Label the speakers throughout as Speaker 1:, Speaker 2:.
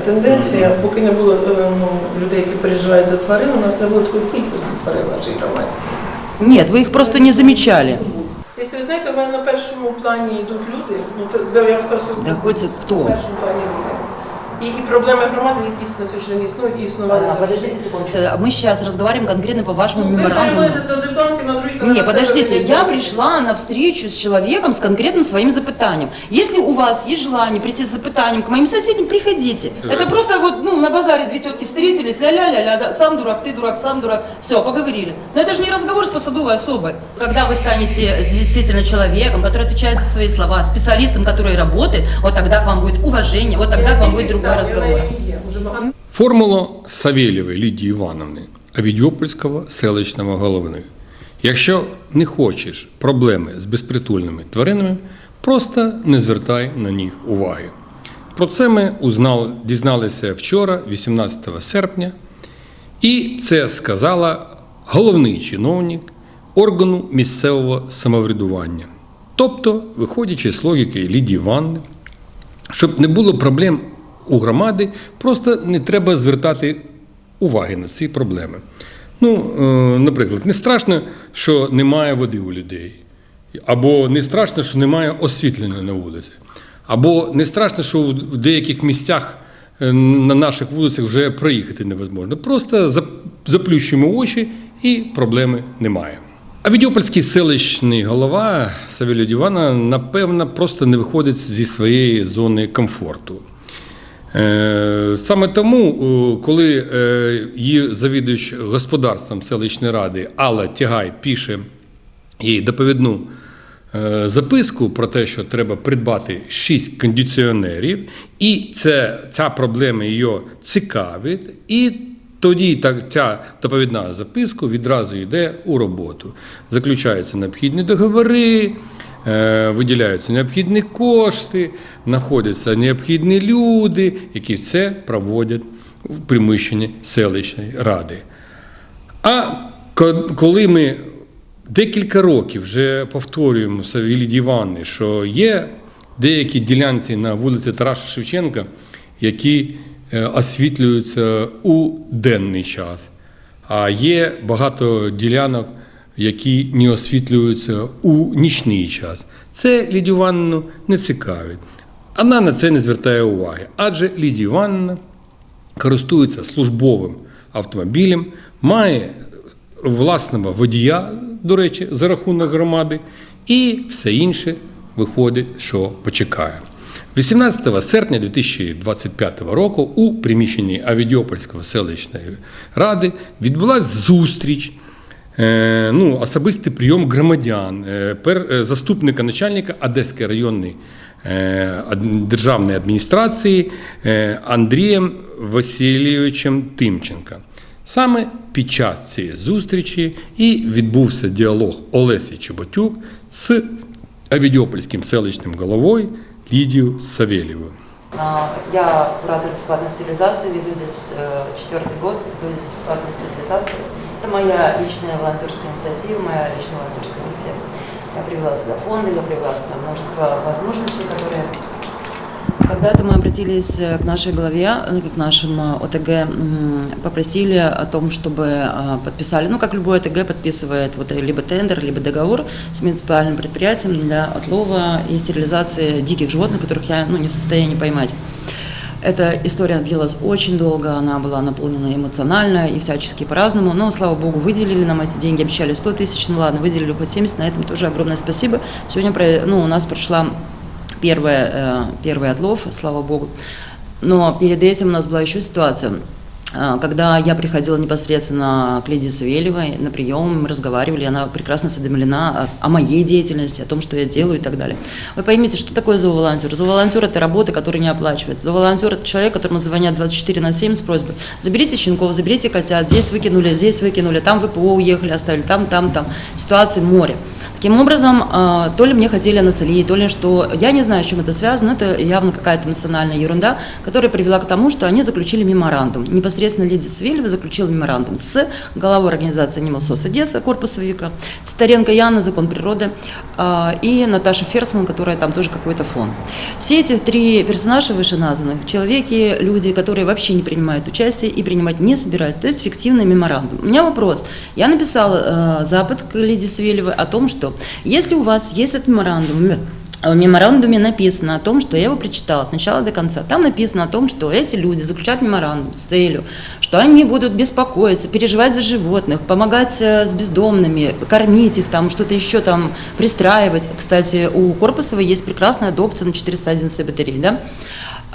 Speaker 1: тенденція, поки не було е, ну, людей, які переживають за тварин, у нас не було такої кількості тварин в нашій громаді.
Speaker 2: Нет, вы их просто не замечали.
Speaker 1: Якщо ви знаєте, у мене на першому плані йдуть люди, ну це я вам скажу, що
Speaker 2: Да хоть кто.
Speaker 1: на першому плані люди. І, і проблеми громади, які на сьогодні день існують і існували
Speaker 2: А,
Speaker 1: завжди.
Speaker 2: Подождите секундочку. Э, Мы сейчас разговариваем конкретно по вашему
Speaker 1: Ви
Speaker 2: меморандуму.
Speaker 1: переводите за дипломки на другий
Speaker 2: Не, подождите, я пришла на встречу с человеком с конкретным своим запытанием. Если у вас есть желание прийти с запытанием к моим соседям, приходите. Это просто вот, ну, на базаре две тетки встретились, ля-ля-ля-ля, да, сам дурак, ты дурак, сам дурак, все, поговорили. Но это же не разговор с посадовой особой. Когда вы станете действительно человеком, который отвечает за свои слова, специалистом, который работает, вот тогда к вам будет уважение, вот тогда к вам будет другой разговор.
Speaker 3: Формула Савєлєвої Лідії Івановни, Авідьопольського селищного голови. Якщо не хочеш проблеми з безпритульними тваринами, просто не звертай на них уваги. Про це ми узнали, дізналися вчора, 18 серпня, і це сказала головний чиновник органу місцевого самоврядування. Тобто, виходячи з логіки Лідії Івановни, щоб не було проблем у громади, просто не треба звертати уваги на ці проблеми. Ну, е, наприклад, не страшно, що немає води у людей, або не страшно, що немає освітлення на вулиці, або не страшно, що в деяких місцях е, на наших вулицях вже проїхати невозможно. Просто зап- заплющуємо очі і проблеми немає. А Відьопольський селищний голова Савелія Дівана, напевно, просто не виходить зі своєї зони комфорту. Е, Саме тому, е, коли е, її завідуючий господарством селищної ради Алла Тягай пише їй доповідну записку про те, що треба придбати шість кондиціонерів, і це, ця проблема її цікавить, і тоді так, ця доповідна записка відразу йде у роботу. Заключаються необхідні договори, виділяються необхідні кошти, знаходяться необхідні люди, які це проводять в приміщенні селищної ради. А коли ми декілька років вже повторюємо Саві Лідії Івановні, що є деякі ділянці на вулиці Тараса Шевченка, які е, освітлюються у денний час, а є багато ділянок, які не освітлюються у нічний час. Це Лідію Івановну не цікавить. Вона на це не звертає уваги. Адже Лідія Івановна користується службовим автомобілем, має власного водія, до речі, за рахунок громади, і все інше виходить, що почекає. 18 серпня 2025 року у приміщенні Авідіопольської селищної ради відбулася зустріч. Е, Ну, особистий прийом громадян е, е, заступника начальника Одеської районної державної адміністрації Андрієм Васильовичем Тимченка. Саме під час цієї зустрічі і відбувся діалог Олесі Чеботюк з Авідіопольським селищним головою Лідією Савєлєвою.
Speaker 2: Я куратор бесплатной стерилизации, веду здесь четвертый год, веду здесь бесплатную стерилизацию. Это моя личная волонтерская инициатива, моя личная волонтерская миссия. Я привела сюда фонды, я привела сюда множество возможностей, которые... Когда-то мы обратились э, к нашей главе, э, к нашему ОТГ, м, попросили о том, чтобы э, подписали, ну, как любой ОТГ подписывает вот э, либо тендер, либо договор с муниципальным предприятием для отлова и стерилизации диких животных, которых я ну, не в состоянии поймать. Эта история длилась очень долго, она была наполнена эмоционально и всячески по-разному, но, слава богу, выделили нам эти деньги, обещали 100 тысяч, ну ладно, выделили хоть 70, на этом тоже огромное спасибо. Сегодня ну, у нас прошла первая, э, первый отлов, слава богу. Но перед этим у нас была еще ситуация. А, Когда я приходила непосредственно к Лидии Савельевой на прием, мы разговаривали, она прекрасно осведомлена о, моей деятельности, о том, что я делаю и так далее. Вы поймите, что такое зооволонтер? Зооволонтер – это работа, которая не оплачивается. Зооволонтер – это человек, которому звонят 24 на 7 с просьбой «заберите щенков, заберите котят, здесь выкинули, здесь выкинули, там в ИПО уехали, оставили, там, там, там». Ситуации море. Таким образом, а, то ли мне хотели насолить, то ли что, я не знаю, с чем это связано, это явно какая-то национальная ерунда, которая привела к тому, что они заключили меморандум непосредственно непосредственно Лидия Савельева заключила меморандум с главой организации «Анималсос Одесса», корпуса Вика, Титаренко Яна, «Закон природы» а, и Наташа Ферсман, которая там тоже какой-то фонд. Все эти три персонажа вышеназванных, человеки, люди, которые вообще не принимают участие и принимать не собираются, то есть фиктивный меморандум. У меня вопрос. Я написала э, запад к Лидии Савельевой о том, что если у вас есть этот меморандум, в меморандуме написано о том, что я его прочитала от начала до конца. Там написано о том, что эти люди заключают меморандум с целью, что они будут беспокоиться, переживать за животных, помогать э, с бездомными, кормить их, там что-то еще там пристраивать. Кстати, у Корпусова есть прекрасная адопция на 411 батареи, да?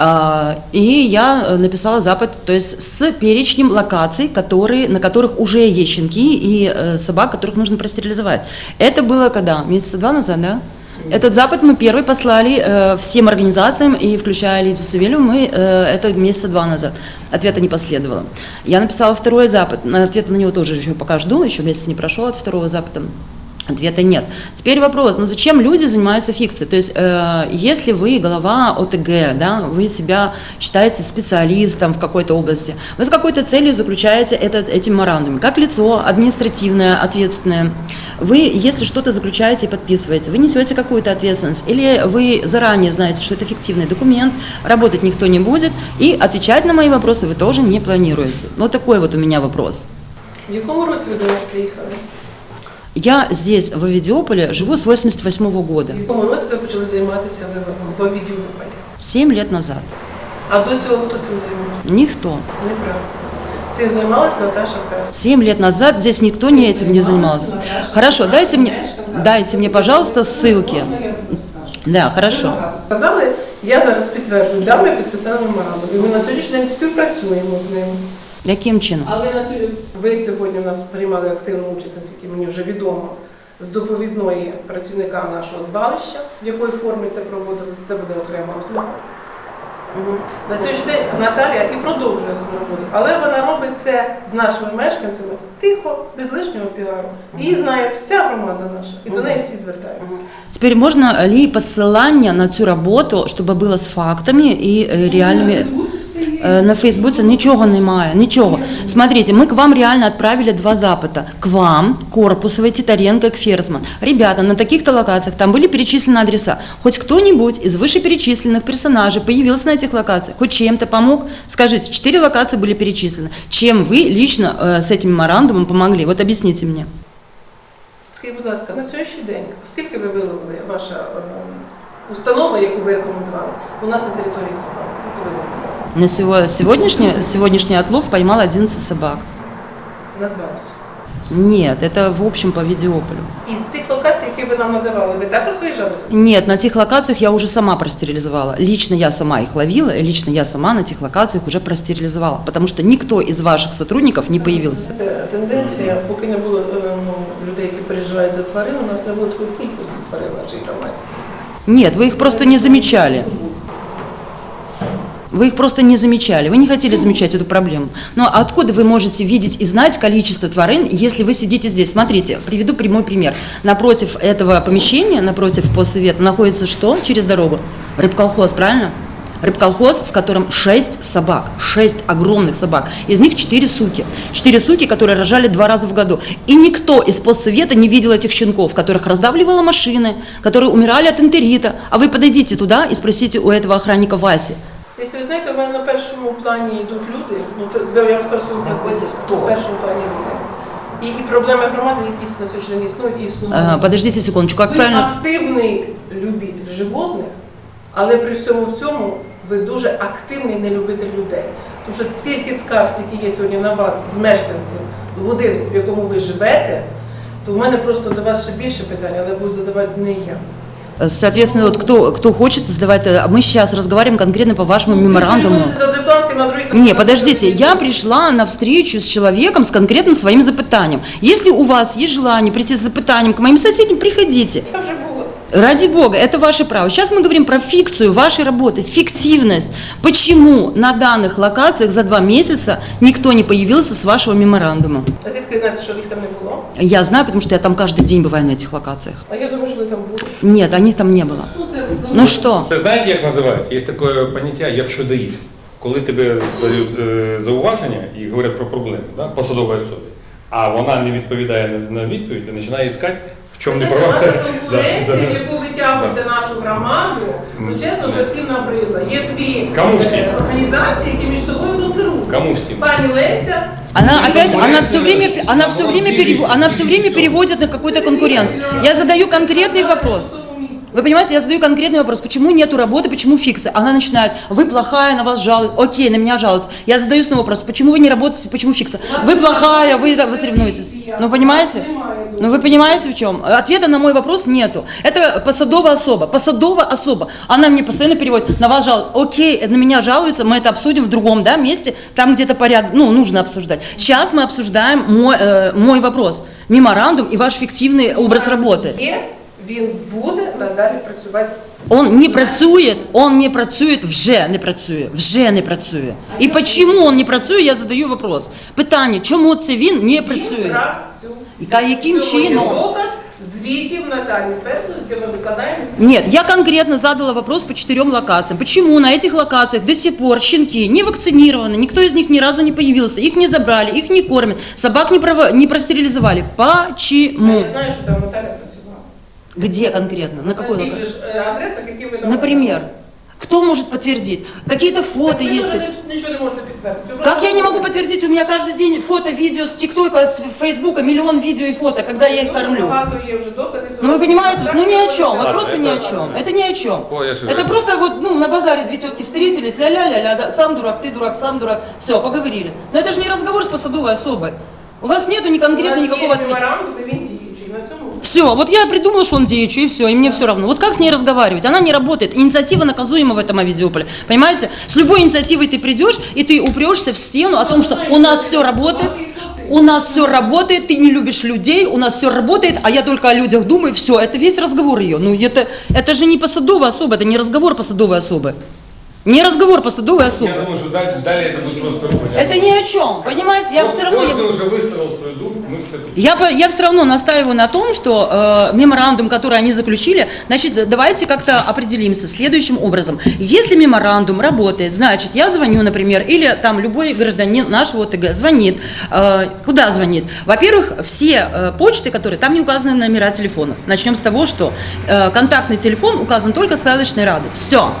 Speaker 2: А, И я э, написала запад, то есть с перечнем локаций, которые, на которых уже есть щенки и э, собак, которых нужно простерилизовать. Это было когда? Месяца два назад, да? Этот запад мы первый послали э, всем организациям, и включая Лидию Савельеву, мы э, это месяца два назад. Ответа не последовало. Я написала второй запад, на ответа на него тоже еще пока жду, еще месяц не прошел от второго запада. Ответа нет. Теперь вопрос, ну зачем люди занимаются фикцией? То есть, э, если вы глава ОТГ, да, вы себя считаете специалистом в какой-то области, вы с какой-то целью заключаете этот, эти меморандумы. Как лицо административное, ответственное, вы, если что-то заключаете и подписываете, вы несете какую-то ответственность, или вы заранее знаете, что это фиктивный документ, работать никто не будет, и отвечать на мои вопросы вы тоже не планируете. Вот такой вот у меня вопрос.
Speaker 1: В якому році ви до нас приїхали?
Speaker 2: Я здесь, в Авидиополе, живу с 88 года,
Speaker 1: В якому році ви почали займатися виводом в Овідіополі?
Speaker 2: 7 лет назад.
Speaker 1: А до цього хто цим займався?
Speaker 2: Никто.
Speaker 1: Неправда. Цим займалась Наташа Ферс.
Speaker 2: Семь лет назад здесь никто не этим не занимался. Хорошо, дайте мне, дайте мне, пожалуйста, ссылки. Да, хорошо.
Speaker 1: Сказали, я зараз підтверджую, да, ми підписали меморандум. І ми на сьогоднішній день співпрацюємо з ним.
Speaker 2: Яким чином?
Speaker 1: Але на сьогодні ви сьогодні в нас приймали активну участь, наскільки мені вже відомо, з доповідної працівника нашого звалища, в якої формі це проводилось, це буде окрема розмова. Мгм. На сьогоднішній день Наталія і продовжує свою роботу, але вона робить це з нашими мешканцями тихо, без лишнього піару. Її знає вся громада наша, і до неї всі звертаються.
Speaker 2: Теперь можно ли посылание на цю работу, чтобы было с фактами и э, реальными... Э, На Фейсбуці нічого немає, нічого. Смотрите, мы к вам реально отправили два запыта. К вам, Корпусовой, Титаренко и к Ферзман. Ребята, на таких-то локациях там были перечислены адреса. Хоть кто-нибудь из вышеперечисленных персонажей появился на этих локациях, хоть чем-то помог? Скажите, четыре локации были перечислены. Чем вы лично э, с этим меморандумом помогли? Вот объясните мне.
Speaker 1: Скажіть, будь ласка, на сьогоднішній день, оскільки ви виловили ваша е, установа, яку ви рекомендували, у нас на території собак, скільки ви виловили?
Speaker 2: На сего- сегодняшний, сегодняшний отлов поймал 11 собак.
Speaker 1: Назвали.
Speaker 2: Нет, это в общем по Видеополю.
Speaker 1: І з тих локацій, які ви нам надавали, ви також заїжджали? туди?
Speaker 2: Нет, на тех локациях я уже сама простерилизовала. Лично я сама их ловила, и лично я сама на тех локациях уже простерилизовала, потому что никто из ваших сотрудников не появился.
Speaker 1: Е, Тенденція, поки не було е, ну, людей, які переживають за тварин, у нас не було такої кількості тварин в нашій громаді.
Speaker 2: Нет, вы их просто не замечали. Вы их просто не замечали, вы не хотели замечать эту проблему. Но откуда вы можете видеть и знать количество тварин, если вы сидите здесь? Смотрите, приведу прямой пример. Напротив этого помещения, напротив постсовета, находится что через дорогу? Рыбколхоз, правильно? Рыбколхоз, в котором шесть собак, шесть огромных собак. Из них четыре суки. Четыре суки, которые рожали два раза в году. И никто из постсовета не видел этих щенков, которых раздавливала машины, которые умирали от энтерита. А вы подойдите туда и спросите у этого охранника Васи.
Speaker 1: Якщо ви знаєте, у мене на першому плані йдуть люди, ну це я розкажу свою позицію, на першому плані люди. І, і проблеми громади, які на сьогоднішній день існують, і існують.
Speaker 2: А, подождите секундочку, как
Speaker 1: ви
Speaker 2: правильно?
Speaker 1: активний любитель животних, але при всьому в цьому ви дуже активний нелюбитель людей. Тому що стільки скарг, які є сьогодні на вас з мешканців будинку, в якому ви живете, то в мене просто до вас ще більше питань, але буду задавати не я.
Speaker 2: Соответственно, вот кто, кто хочет задавать, э, а мы сейчас разговариваем конкретно по вашему меморандуму.
Speaker 1: Ви за дипломки на других
Speaker 2: Не, подождите, я пришла на встречу с человеком с конкретным своим запытанием. Если у вас есть желание прийти с запытанием к моим соседям, приходите.
Speaker 1: Я вже була.
Speaker 2: Ради бога, это ваше право. Сейчас мы говорим про фикцию вашей работы, фиктивность. Почему на данных локациях за два месяца никто не появился с вашего меморандума?
Speaker 1: А звідки ви знаєте, що їх там не було?
Speaker 2: Я знаю, потому что я там каждый день бываю на этих локациях.
Speaker 1: А я думаю, що ви там були.
Speaker 2: Нет, они там не было.
Speaker 1: Ну, це
Speaker 2: что?
Speaker 3: Це знаєте, як називається? Є таке поняття, якщо доїть. коли тебе дають е, зауваження і говорять про проблеми да, посадової особи, а вона не відповідає на, на відповідь і починає іскати, в чому не
Speaker 1: Це
Speaker 3: права.
Speaker 1: наша
Speaker 3: Да,
Speaker 1: конкуренція,
Speaker 3: да.
Speaker 1: в яку ви тягуєте нашу громаду, ну чесно, вже всім набридло. Є дві
Speaker 3: Кому
Speaker 1: е, організації, які між собою.
Speaker 3: Кому
Speaker 1: Леся.
Speaker 2: Она опять, она все время, она все время, перев- она все время переводит на какую-то конкуренцию. Я задаю конкретный вопрос. Вы понимаете, я задаю конкретный вопрос, почему нету работы, почему фиксы? Она начинает, вы плохая, на вас жалуют, окей, на меня жалуются. Я задаю снова вопрос, почему вы не работаете, почему фиксы? Вы плохая, вы, вы соревнуетесь. Ну, понимаете? Ну, вы понимаете в чем? Ответа на мой вопрос нету. Это посадовая особа, посадовая особа. Она мне постоянно переводит, на вас жалуются. Окей, на меня жалуются, мы это обсудим в другом да, месте, там где-то порядок, ну, нужно обсуждать. Сейчас мы обсуждаем мой, э, мой вопрос, меморандум и ваш фиктивный образ работы.
Speaker 1: Є, він буде надалі працювати.
Speaker 2: Он не працює, он не працює, вже не працює, вже не працює. І чому он не працює, я задаю вопрос. Питання, чому це він не
Speaker 1: Він
Speaker 2: працює?
Speaker 1: працює.
Speaker 2: Яка- яким
Speaker 1: Цього є
Speaker 2: чином?
Speaker 1: Доказ звітів Наталі Петру, які ми викладаємо.
Speaker 2: Нет, я конкретно задала вопрос по четырем локациям. Почему на этих локациях до сих пор щенки не вакцинированы, никто из них ни разу не появился, их не забрали, их не кормят, собак не, прово- не простерилизовали. Почему?
Speaker 1: Я знаю, що там Наталя працювала.
Speaker 2: Где конкретно? На какой
Speaker 1: На тих
Speaker 2: локации?
Speaker 1: же ж, е, адресах, які ви нам
Speaker 2: Например, кто может подтвердить? Какие-то фото
Speaker 1: Так ви
Speaker 2: есть?
Speaker 1: тоже Нічого не можете підтвердити.
Speaker 2: Как я не могу подтвердить? У меня каждый день фото, видео с ТикТока, с Фейсбука, миллион видео и фото, когда я их
Speaker 1: Дуже
Speaker 2: кормлю.
Speaker 1: Багато є вже доказів.
Speaker 2: Ну вы понимаете, вот, ну ни о чем, вот
Speaker 3: Ладно,
Speaker 2: просто
Speaker 3: это-
Speaker 2: ни о чем. Это ни о чем.
Speaker 3: Ой, я же-
Speaker 2: Это просто вот, ну, на базаре две тетки встретились, ля-ля-ля-ля, да, сам дурак, ты дурак, сам дурак, все, поговорили. Но это же не разговор с посадовой особой. У вас нету ни конкретно никакого ответа. Все, вот я придумала, что он деючий, и все, и мне все равно. Вот как с ней разговаривать? Она не работает. Инициатива наказуема в этом Авидиополе. Понимаете? С любой инициативой ты придешь, и ты упрешься в стену о том, что у нас все работает, у нас все работает, ты не любишь людей, у нас все работает, а я только о людях думаю, все, это весь разговор ее. Ну, это, это же не посадовая особа, это не разговор посадовой особы. Не разговор посадовой
Speaker 3: Я
Speaker 2: особы.
Speaker 3: думаю, что дальше, далее это будет просто.
Speaker 2: Это ни о чем, понимаете? Я все равно... я-
Speaker 3: уже высказал свою думку,
Speaker 2: Я, я все равно настаиваю на том, что э, меморандум, который они заключили, значит, давайте как-то определимся следующим образом. Если меморандум работает, значит, я звоню, например, или там любой гражданин нашего ОТГ звонит. Э, куда звонит? Во-первых, все э, почты, которые там не указаны номера телефонов. Начнем с того, что э, контактный телефон указан только с селищной рады. Все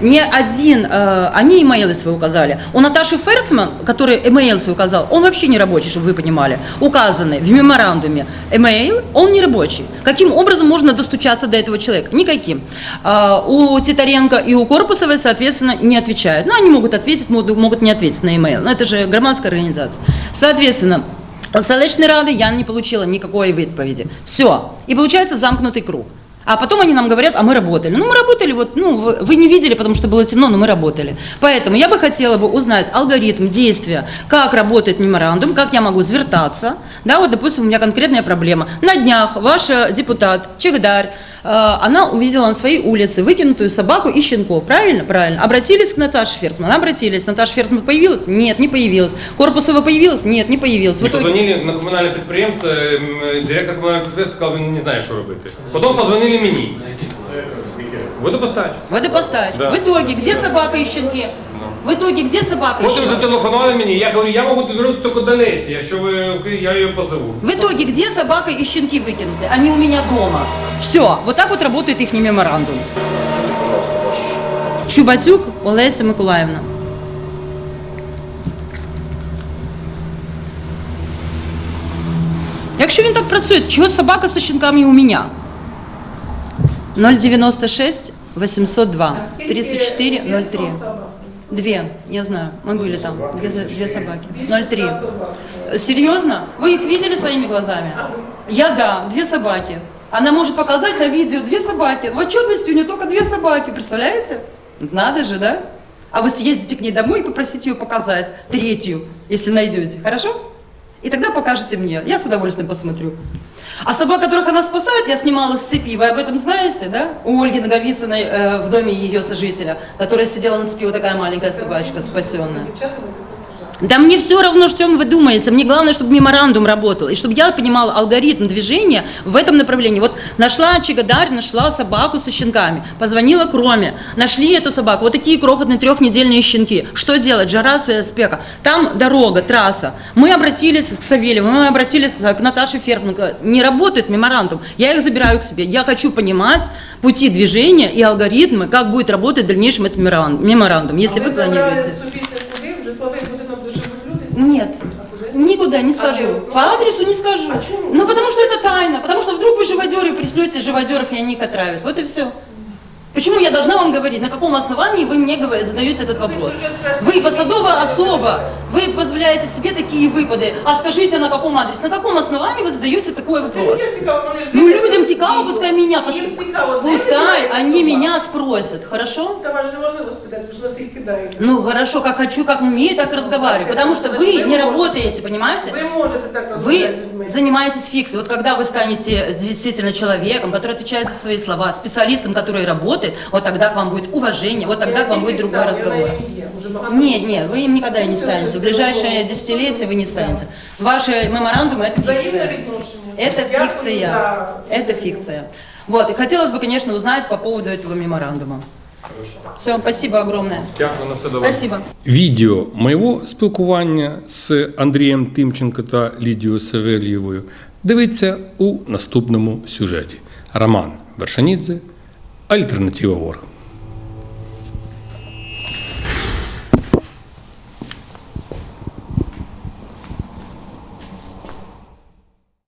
Speaker 2: Ни один, э, они имейлы свои указали. У Наташи Ферцман, который имейл свой указал, он вообще не рабочий, чтобы вы понимали. Указаны в меморандуме имейл, он не рабочий. Каким образом можно достучаться до этого человека? Никаким. А, у Титаренко и у Корпусовой, соответственно, не отвечают. Ну, они могут ответить, могут, могут не ответить на имейл. Но это же громадская организация. Соответственно, от селищной рады я не получила никакой відповіді. Все. И получается замкнутый круг. А потом они нам говорят, а мы работали. Ну, мы работали, вот, ну, вы, вы не видели, потому что было темно, но мы работали. Поэтому я бы хотела бы узнать алгоритм действия, как работает меморандум, как я могу звертаться. Да, вот, допустим, у меня конкретная проблема. На днях ваш депутат Чегдарь, она увидела на своей улице выкинутую собаку и щенков. Правильно? Правильно. Обратились к Наташе Ферцман? Обратились. Наташа Ферцман появилась? Нет, не появилась. Корпусова появилась? Нет, не появилась. В
Speaker 3: Ми
Speaker 2: итоге...
Speaker 3: позвонили на комунальне підприємство, ем, директор комунального підприємства сказав, він не знає, що робити. Потім позвонили мені. Водопостач.
Speaker 2: Водопостач.
Speaker 3: Да.
Speaker 2: В итоге, где собака и щенки? В итоге, где собака
Speaker 3: Потім
Speaker 2: щенки?
Speaker 3: зателефонували мені, я говорю, я можу звернутися тільки до Лесі, якщо ви, я її позову.
Speaker 2: В итоге, где собака и щенки выкинуты? Они у меня дома. Все. Вот так вот работает их меморандум. Чубатюк Олеся Миколаївна. Якщо він так працює, чого собака з щенками у мене? 096 802 34 03. Две, я знаю, мы были там, две, две собаки. 03. Серьезно? Вы их видели своими глазами? Я да, две собаки. Она может показать на видео две собаки. В отчетности у нее только две собаки, представляете? Надо же, да? А вы съездите к ней домой и попросите ее показать третью, если найдете. Хорошо? И тогда покажете мне. Я с удовольствием посмотрю. А собак, которых она спасает, я снимала с цепи. Вы об этом знаете, да? У Ольги Наговицыной э, в доме ее сожителя, которая сидела на цепи, вот такая маленькая собачка спасенная. Да мне все равно, что вы думаете. Мне главное, чтобы меморандум работал. И чтобы я понимала алгоритм движения в этом направлении. Вот нашла Чигадарь, нашла собаку со щенками. Позвонила Кроме. Нашли эту собаку. Вот такие крохотные трехнедельные щенки. Что делать? Жара, своя спека. Там дорога, трасса. Мы обратились к Савельеву, мы обратились к Наташе Ферзман. Не работает меморандум. Я их забираю к себе. Я хочу понимать пути движения и алгоритмы, как будет работать в дальнейшем этот меморан- меморандум, если
Speaker 1: А
Speaker 2: вы планируете. Нет. Никуда не скажу.
Speaker 1: А, ну,
Speaker 2: По адресу не скажу.
Speaker 1: А?
Speaker 2: Ну, потому что это тайна. Потому что вдруг вы живодеры пришлете живодеров, и они их отравят. Вот и все. Почему я должна вам говорить? На каком основании вы мне говор- задаете этот вопрос? Вы посадовая особа. Вы позволяете себе такие выпады. А скажите, на каком адресе? На каком основании вы задаете такой
Speaker 1: Це
Speaker 2: вопрос?
Speaker 1: людям цікаво, вони ж
Speaker 2: Ну,
Speaker 1: дивляться
Speaker 2: людям
Speaker 1: ці
Speaker 2: цікаво,
Speaker 1: відео.
Speaker 2: пускай меня пос-
Speaker 1: Їм цікаво. де
Speaker 2: Пускай
Speaker 1: живе
Speaker 2: они
Speaker 1: собака.
Speaker 2: меня спросят, хорошо?
Speaker 1: Та вас же неможливо спитати, ви ж нас їх кидаєте.
Speaker 2: Ну, хорошо, как хочу, как умею, так и разговариваю. Потому что вы не работаете, понимаете?
Speaker 1: Ви можете так
Speaker 2: Вы
Speaker 1: розмовляти з людьми.
Speaker 2: занимаетесь фикцией. Вот когда вы станете действительно человеком, который отвечает за свои слова, специалистом, который работает, вот тогда к вам будет уважение, вот тогда
Speaker 1: Я
Speaker 2: к вам будет
Speaker 1: тільки
Speaker 2: другой
Speaker 1: стала, я
Speaker 2: разговор.
Speaker 1: на її є, уже багато
Speaker 2: Нет, нет, вы им никогда и не станете. В ближайшее десятилетие вы не станете. Ваши меморандумы – это
Speaker 1: Взаємне
Speaker 2: фикция.
Speaker 1: відношення.
Speaker 2: Это
Speaker 1: Дякую
Speaker 2: фикция.
Speaker 1: за-
Speaker 2: Это фикция. Вот, и хотелось бы, конечно, узнать по поводу этого меморандума. Все, спасибо огромное.
Speaker 3: Дякую на все добре.
Speaker 2: Спасибо.
Speaker 3: Відео моєго спілкування з Андрієм Тимченко та Лідією Савельєвою дивиться у наступному сюжеті. Роман Вершанідзе, Альтернатива Ворг.